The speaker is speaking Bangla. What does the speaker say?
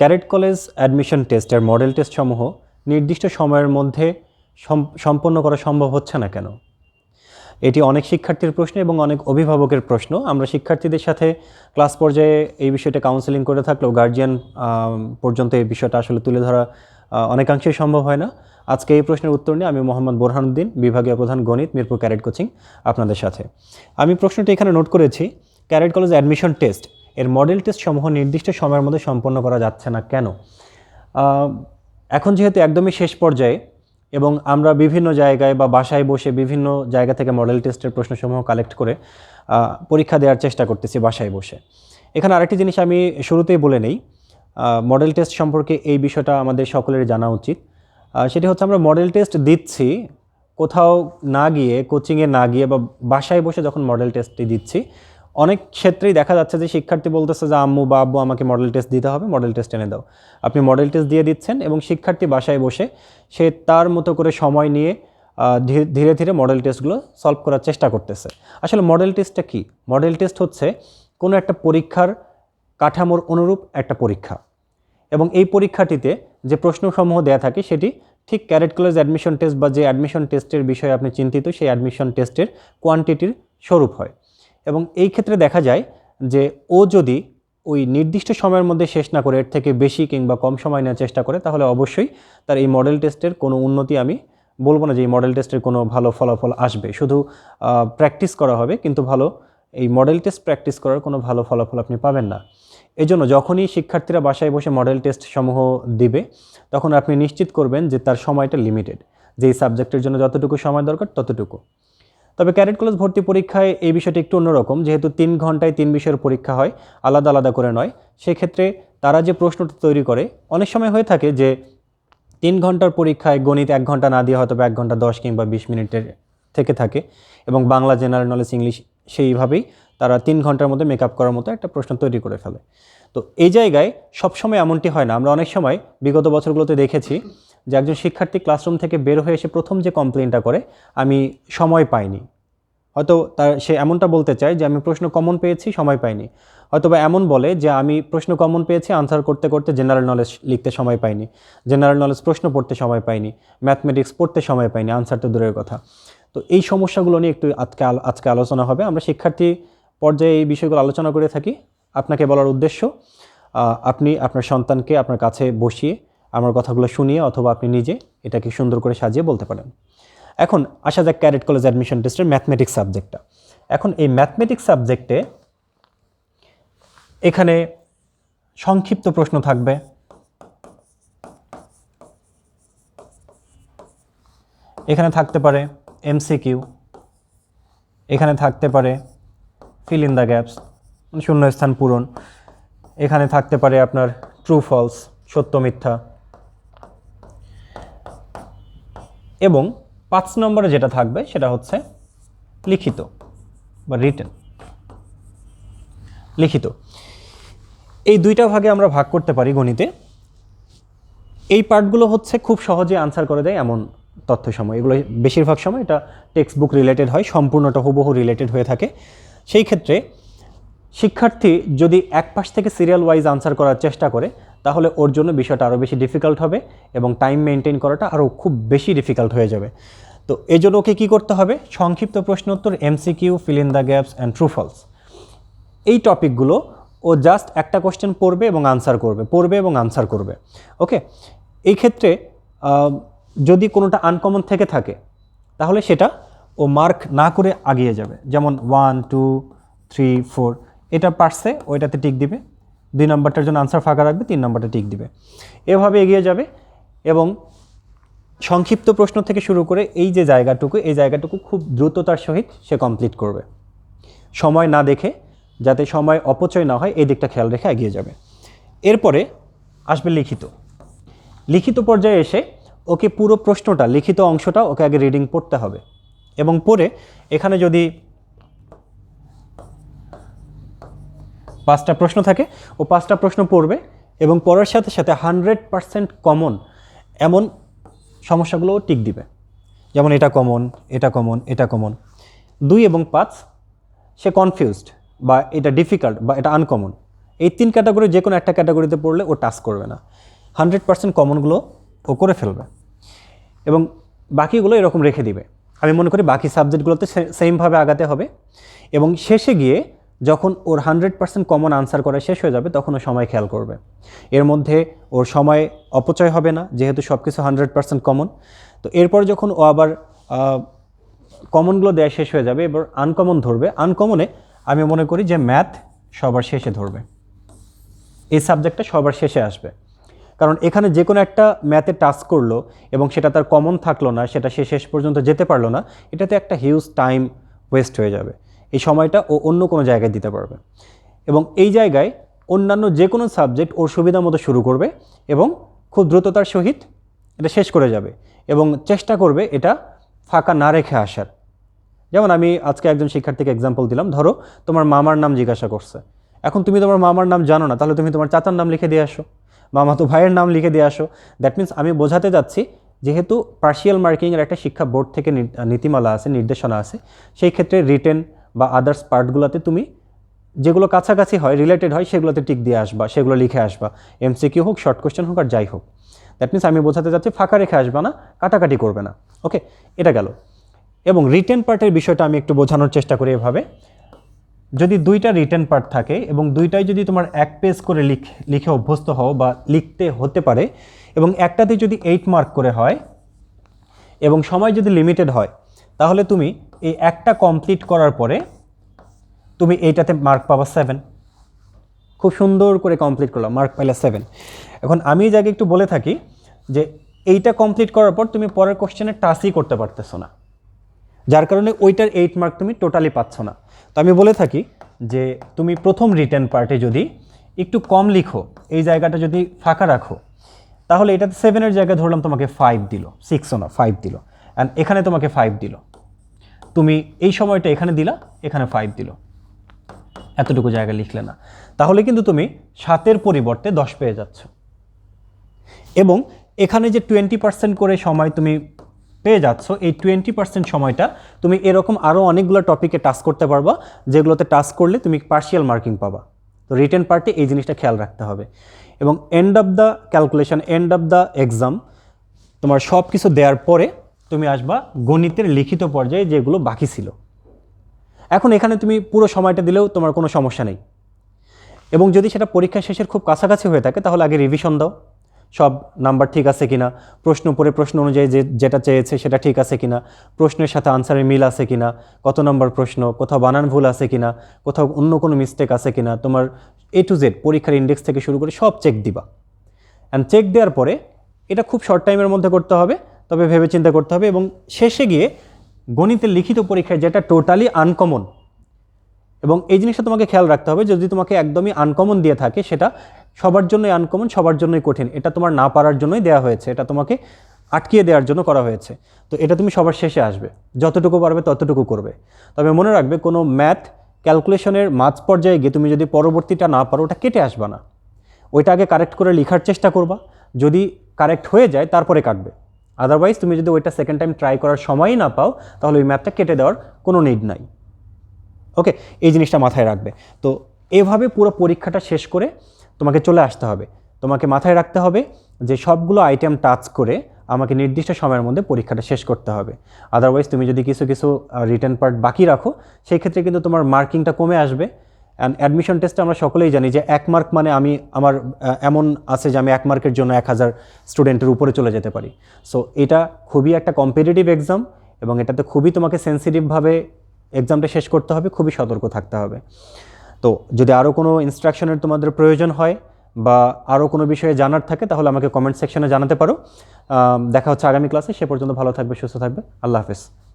ক্যারেট কলেজ অ্যাডমিশন টেস্টের মডেল টেস্ট সমূহ নির্দিষ্ট সময়ের মধ্যে সম্পন্ন করা সম্ভব হচ্ছে না কেন? এটি অনেক শিক্ষার্থীর প্রশ্ন এবং অনেক অভিভাবকের প্রশ্ন। আমরা শিক্ষার্থীদের সাথে ক্লাস পর্যায়ে এই বিষয়টা কাউন্সেলিং করে থাকলেও গার্জিয়ান পর্যন্ত এই বিষয়টা আসলে তুলে ধরা অনেকাংশেই সম্ভব হয় না। আজকে এই প্রশ্নের উত্তর নিয়ে আমি মোহাম্মদ বোরহানুদ্দিন, বিভাগীয় প্রধান গণিত, মিরপুর ক্যারেট কোচিং আপনাদের সাথে। আমি প্রশ্নটি এখানে নোট করেছি। ক্যারেট কলেজ অ্যাডমিশন টেস্ট এর মডেল টেস্ট সমূহ নির্দিষ্ট সময়ের মধ্যে সম্পন্ন করা যাচ্ছে না। কেন? এখন যেহেতু একদমই শেষ পর্যায়ে এবং আমরা বিভিন্ন জায়গায় বা বাসায় বসে বিভিন্ন জায়গা থেকে মডেল টেস্টের প্রশ্নসমূহ কালেক্ট করে পরীক্ষা দেওয়ার চেষ্টা করতেছি বাসায় বসে। এখানে আরেকটি জিনিস আমি শুরুতেই বলে নেই মডেল টেস্ট সম্পর্কে এই বিষয়টা আমাদের সকলের জানা উচিত। সেটি হচ্ছে আমরা মডেল টেস্ট দিচ্ছি, কোথাও না গিয়ে কোচিংয়ে না গিয়ে বা বাসায় বসে যখন মডেল টেস্টটি দিচ্ছি অনেক ক্ষেত্রেই দেখা যাচ্ছে যে শিক্ষার্থী বলতেছে যে, আম্মু বা আব্বু আমাকে মডেল টেস্ট দিতে হবে মডেল টেস্ট এনে দাও। আপনি মডেল টেস্ট দিয়ে দিচ্ছেন এবং শিক্ষার্থী বাসায় বসে সে তার মতো করে সময় নিয়ে ধীরে ধীরে মডেল টেস্টগুলো সলভ করার চেষ্টা করতেছে। আসলে মডেল টেস্টটা কি? মডেল টেস্ট হচ্ছে কোনো একটা পরীক্ষার কাঠামোর অনুরূপ একটা পরীক্ষা। এবং এই পরীক্ষাটিতে যে প্রশ্নসমূহ দেয়া থাকে সেটি ঠিক ক্যারেট কলেজ অ্যাডমিশন টেস্ট বা যে অ্যাডমিশন টেস্টের বিষয়ে আপনি চিন্তিত, সেই অ্যাডমিশন টেস্টের কোয়ান্টিটির স্বরূপ হয়। এবং এই ক্ষেত্রে দেখা যায় যে ও যদি ওই নির্দিষ্ট সময়ের মধ্যে শেষ না করে, এর থেকে বেশি কিংবা কম সময় নেওয়ার চেষ্টা করে, তাহলে অবশ্যই তার এই মডেল টেস্টের কোনো উন্নতি আমি বলব না যে এই মডেল টেস্টের কোনো ভালো ফলাফল আসবে। শুধু প্র্যাকটিস করা হবে, কিন্তু ভালো এই মডেল টেস্ট প্র্যাকটিস করার কোনো ভালো ফলাফল আপনি পাবেন না। এজন্য যখনই শিক্ষার্থীরা বাসায় বসে মডেল টেস্ট সমূহ দিবে, তখন আপনি নিশ্চিত করবেন যে তার সময়টা লিমিটেড যেই সাবজেক্টের জন্য যতটুকু সময় দরকার, ততটুকু। তবে ক্যারেট কলেজ ভর্তি পরীক্ষায় এই বিষয়টি একটু অন্যরকম। যেহেতু তিন ঘন্টায় তিন বিষয়ের পরীক্ষা হয়, আলাদা আলাদা করে নয়। সেক্ষেত্রে তারা যে প্রশ্নটা তৈরি করে, অনেক সময় হয়ে থাকে যে তিন ঘণ্টার পরীক্ষায় গণিত এক ঘণ্টা না দিয়ে হয়তো এক ঘণ্টা দশ কিংবা বিশ মিনিটের থেকে থাকে এবং বাংলা, জেনারেল নলেজ, ইংলিশ সেইভাবেই তারা তিন ঘণ্টার মধ্যে মেকআপ করার মতো একটা প্রশ্ন তৈরি করে ফেলে। তো এই জায়গায় সবসময় এমনটি হয় না। আমরা অনেক সময় বিগত বছরগুলোতে দেখেছি যে একজন শিক্ষার্থী ক্লাসরুম থেকে বের হয়ে এসে প্রথম যে কমপ্লেনটা করে, আমি সময় পাইনি। হয়তো তার, সে এমনটা বলতে চায় যে, আমি প্রশ্ন কমন পেয়েছি, সময় পাইনি। হয়তো বা এমন বলে যে, আমি প্রশ্ন কমন পেয়েছি আনসার করতে করতে জেনারেল নলেজ লিখতে সময় পাইনি। জেনারেল নলেজ প্রশ্ন পড়তে সময় পাইনি। ম্যাথমেটিক্স পড়তে সময় পাইনি আনসার তো দূরের কথা। তো এই সমস্যাগুলো নিয়ে একটু আজকে আজকে আলোচনা হবে। আমরা শিক্ষার্থী পর্যায়ে এই বিষয়গুলো আলোচনা করে থাকি। আপনাকে বলার উদ্দেশ্য আপনি আপনার সন্তানকে আপনার কাছে বসিয়ে আমার কথাগুলো শুনিয়ে অথবা আপনি নিজে এটাকে সুন্দর করে সাজিয়ে বলতে পারেন। এখন আসা যাক ক্যারেট কলেজ অ্যাডমিশন টেস্টের ম্যাথমেটিক্স সাবজেক্টটা এখন এই ম্যাথমেটিক্স সাবজেক্টে এখানে সংক্ষিপ্ত প্রশ্ন থাকবে। এখানে থাকতে পারে এমসিকিউ এখানে থাকতে পারে ফিল ইন দ্য গ্যাপস শূন্যস্থান পূরণ। এখানে থাকতে পারে আপনার ট্রু ফলস সত্য মিথ্যা। এবং পাঁচ নম্বরে যেটা থাকবে সেটা হচ্ছে লিখিত বা রিটেন লিখিত। এই দুইটা ভাগে আমরা ভাগ করতে পারি গণিতে। এই পার্টগুলো হচ্ছে খুব সহজে আনসার করে দেয় এমন তথ্য সময়। এগুলো বেশিরভাগ সময় এটা টেক্সট বুক রিলেটেড হয়, সম্পূর্ণটা হুবহু রিলেটেড হয়ে থাকে। সেই ক্ষেত্রে শিক্ষার্থী যদি এক পাশ থেকে সিরিয়াল ওয়াইজ আনসার করার চেষ্টা করে তাহলে ওর জন্য বিষয়টা আরও বেশি ডিফিকাল্ট হবে এবং টাইম মেনটেন করাটা আরও খুব বেশি ডিফিকাল্ট হয়ে যাবে। তো এই জন্য ওকে কী করতে হবে? সংক্ষিপ্ত প্রশ্ন উত্তর MCQ fill in the gaps and true false এই টপিকগুলো ও জাস্ট একটা কোশ্চেন পড়বে এবং আনসার করবে, পড়বে এবং আনসার করবে। ওকে? এই ক্ষেত্রে যদি কোনোটা আনকমন থেকে থাকে, তাহলে সেটা ও মার্ক না করে আগিয়ে যাবে। যেমন ওয়ান টু থ্রি ফোর এটা পারছে, ওইটাতে টিক দিবে। দুই নম্বরটার জন্য আনসার ফাঁকা রাখবে, তিন নম্বরটা টিক দিবে। এভাবে এগিয়ে যাবে এবং সংক্ষিপ্ত প্রশ্ন থেকে শুরু করে এই যে জায়গাটুকু, এই জায়গাটুকু খুব দ্রুততার সহিত সে কমপ্লিট করবে। সময় না দেখে, যাতে সময় অপচয় না হয়, এই দিকটা খেয়াল রেখে এগিয়ে যাবে। এরপরে আসবে লিখিত। লিখিত পর্যায়ে এসে ওকে পুরো প্রশ্নটা, লিখিত অংশটা ওকে আগে রিডিং পড়তে হবে। এবং পড়ে এখানে যদি পাঁচটা প্রশ্ন থাকে ও পাঁচটা প্রশ্ন পড়বে এবং পড়ার সাথে সাথে হান্ড্রেড পারসেন্ট কমন এমন সমস্যাগুলোও টিক দিবে। যেমন এটা কমন এটা কমন এটা কমন দুই এবং পাঁচ, সে কনফিউজড বা এটা ডিফিকাল্ট বা এটা আনকমন এই তিন ক্যাটাগরি যে কোনো একটা ক্যাটাগরিতে পড়লে ও টাচ করবে না। হান্ড্রেড পার্সেন্ট কমনগুলো ও করে ফেলবে। এবং বাকিগুলো এরকম রেখে দিবে। আমি মনে করি বাকি সাবজেক্টগুলোতে সেমভাবে আগাতে হবে। এবং শেষে গিয়ে যখন ওর হান্ড্রেড পার্সেন্ট কমন আনসার করা শেষ হয়ে যাবে, তখন ও সময় খেয়াল করবে। এর মধ্যে ওর সময় অপচয় হবে না, যেহেতু সব কিছু হান্ড্রেড পার্সেন্ট কমন। তো এরপর যখন ও আবার কমনগুলো দেওয়া শেষ হয়ে যাবে, এবার আনকমন ধরবে। আনকমনে আমি মনে করি যে ম্যাথ সবার শেষে ধরবে। এই সাবজেক্টটা সবার শেষে আসবে। কারণ এখানে যে কোনো একটা ম্যাথে টাস্ক করল এবং সেটা তার কমন থাকল না, সেটা সে শেষ পর্যন্ত যেতে পারল না, এটাতে একটা হিউজ টাইম ওয়েস্ট হয়ে যাবে। এই সময়টা ও অন্য কোনো জায়গায় দিতে পারবে। এবং এই জায়গায় অন্যান্য যে কোনো সাবজেক্ট ওর সুবিধা মতো শুরু করবে এবং খুব দ্রুততার সহিত এটা শেষ করে যাবে এবং চেষ্টা করবে এটা ফাঁকা না রেখে আসার। যেমন আমি আজকে একজন শিক্ষার্থীকে এক্সাম্পল দিলাম, ধরো তোমার মামার নাম জিজ্ঞাসা করছে। এখন তুমি তোমার মামার নাম জানো না, তাহলে তুমি তোমার চাচার নাম লিখে দিয়ে আসো। মামা তো ভাইয়ের নাম লিখে দিয়ে আসো। দ্যাট মিন্স আমি বোঝাতে যাচ্ছি, যেহেতু পার্শিয়াল মার্কিংয়ের একটা শিক্ষা বোর্ড থেকে নীতিমালা আছে, নির্দেশনা আছে, সেই ক্ষেত্রে রিটেন বা আদার্স পার্টগুলোতে তুমি যেগুলো কাছাকাছি হয় রিলেটেড হয়, সেগুলোতে টিক দিয়ে আসবা, সেগুলো লিখে আসবা। এমসিকিউ হোক শর্ট কোশ্চেন হোক আর যাই হোক। দ্যাট মিন্স আমি বোঝাতে চাচ্ছি ফাঁকা রেখে আসবা না, কাটাকাটি করবে না। ওকে এটা গেল। এবং রিটেন পার্টের বিষয়টা আমি একটু বোঝানোর চেষ্টা করি এভাবে। যদি দুইটা রিটেন পার্ট থাকে এবং দুইটাই যদি তোমার এক পেজ করে লিখ, লিখে অভ্যস্ত হও বা লিখতে হতে পারে এবং একটাতে যদি এইট মার্ক করে হয় এবং সময় যদি লিমিটেড হয় তাহলে তুমি এই একটা কমপ্লিট করার পরে তুমি এইটাতে মার্ক পাবা সেভেন খুব সুন্দর করে কমপ্লিট করলাম মার্ক পাইলে সেভেন এখন আমি জায়গায় একটু বলে থাকি যে এইটা কমপ্লিট করার পর তুমি পরের কোশ্চেনে টাচই করতে পারতেছো না। যার কারণে ওইটার এইট মার্ক তুমি টোটালি পাচ্ছ না। তো আমি বলে থাকি যে তুমি প্রথম রিটার্ন পার্টে যদি একটু কম লিখো, এই জায়গাটা যদি ফাঁকা রাখো, তাহলে এটাতে সেভেনের জায়গায় ধরলাম তোমাকে ফাইভ দিল সিক্সও না ফাইভ দিল। অ্যান্ড এখানে তোমাকে ফাইভ দিল। তুমি এই সময়টা এখানে দিলা, এখানে ফাইভ দিল। এতটুকু জায়গা লিখলে না। তাহলে কিন্তু তুমি সাতের পরিবর্তে দশ পেয়ে যাচ্ছ। এবং এখানে যে টোয়েন্টি পার্সেন্ট করে সময় তুমি পেয়ে যাচ্ছ, এই টোয়েন্টি পার্সেন্ট সময়টা তুমি এরকম আরও অনেকগুলো টপিকে টাচ করতে পারবা, যেগুলোতে টাস্ক করলে তুমি পার্শিয়াল মার্কিং পাবা। তো রিটেন পার্টে এই জিনিসটা খেয়াল রাখতে হবে। এবং end of the calculation end of the exam তোমার সব কিছু দেওয়ার পরে তুমি আসবা গণিতের লিখিত পর্যায়ে যেগুলো বাকি ছিল। এখন এখানে তুমি পুরো সময়টা দিলেও তোমার কোনো সমস্যা নেই। এবং যদি সেটা পরীক্ষা শেষের খুব কাছাকাছি হয়ে থাকে, তাহলে আগে রিভিশন দাও। সব নাম্বার ঠিক আছে কিনা? প্রশ্ন পরে প্রশ্ন অনুযায়ী যে যেটা চেয়েছে সেটা ঠিক আছে কিনা? প্রশ্নের সাথে আনসারের মিল আছে কিনা? কত নম্বর প্রশ্ন? কোথাও বানান ভুল আছে কিনা? কোথাও অন্য কোনো মিস্টেক আছে কিনা? তোমার এ টু জেড পরীক্ষার ইন্ডেক্স থেকে শুরু করে সব চেক দিবা। অ্যান্ড চেক দেওয়ার পরে এটা খুব শর্ট টাইমের মধ্যে করতে হবে। তবে ভেবে চিন্তা করতে হবে এবং শেষে গিয়ে গণিতের লিখিত পরীক্ষায় যেটা টোটালি আনকমন এবং এই জিনিসটা তোমাকে খেয়াল রাখতে হবে, যদি তোমাকে একদমই আনকমন দিয়ে থাকে, সেটা সবার জন্যই আনকমন সবার জন্যই কঠিন। এটা তোমার না পারার জন্যই দেওয়া হয়েছে, এটা তোমাকে আটকিয়ে দেওয়ার জন্য করা হয়েছে। তো এটা তুমি সবার শেষে আসবে, যতটুকু পারবে ততটুকু করবে। তবে মনে রাখবে, কোনো ম্যাথ ক্যালকুলেশনের মাঝ পর্যায়ে গিয়ে তুমি যদি পরবর্তীটা না পারো, ওটা কেটে আসবা না। ওইটা আগে কারেক্ট করে লেখার চেষ্টা করবা, যদি কারেক্ট হয়ে যায়, তারপরে কাটবে। আদারওয়াইজ তুমি যদি ওইটা সেকেন্ড টাইম ট্রাই করার সময়ই না পাও, তাহলে ওই ম্যাপটা কেটে দেওয়ার কোনো নিড নাই। ওকে এই জিনিসটা মাথায় রাখবে। তো এভাবে পুরো পরীক্ষাটা শেষ করে তোমাকে চলে আসতে হবে। তোমাকে মাথায় রাখতে হবে যে সবগুলো আইটেম টাচ করে আমাকে নির্দিষ্ট সময়ের মধ্যে পরীক্ষাটা শেষ করতে হবে। আদারওয়াইজ তুমি যদি কিছু কিছু রিটার্ন পার্ট বাকি রাখো, সেই ক্ষেত্রে কিন্তু তোমার মার্কিংটা কমে আসবে। অ্যাডমিশন টেস্টে আমরা সকলেই জানি যে এক মার্ক মানে আমি আমার এমন আছে যে আমি এক মার্কের জন্য এক হাজার স্টুডেন্টের উপরে চলে যেতে পারি। সো এটা খুবই একটা কম্পিটিটিভ এক্সাম এবং এটাতে খুবই তোমাকে সেন্সিটিভভাবে এক্সামটা শেষ করতে হবে, খুবই সতর্ক থাকতে হবে। তো, যদি আরও কোনো ইনস্ট্রাকশনের তোমাদের প্রয়োজন হয় বা আরও কোনো বিষয়ে জানার থাকে, তাহলে আমাকে কমেন্ট সেকশনে জানাতে পারো। দেখা হচ্ছে আগামী ক্লাসে সে পর্যন্ত ভালো থাকবে, সুস্থ থাকবে। আল্লাহ হাফেজ।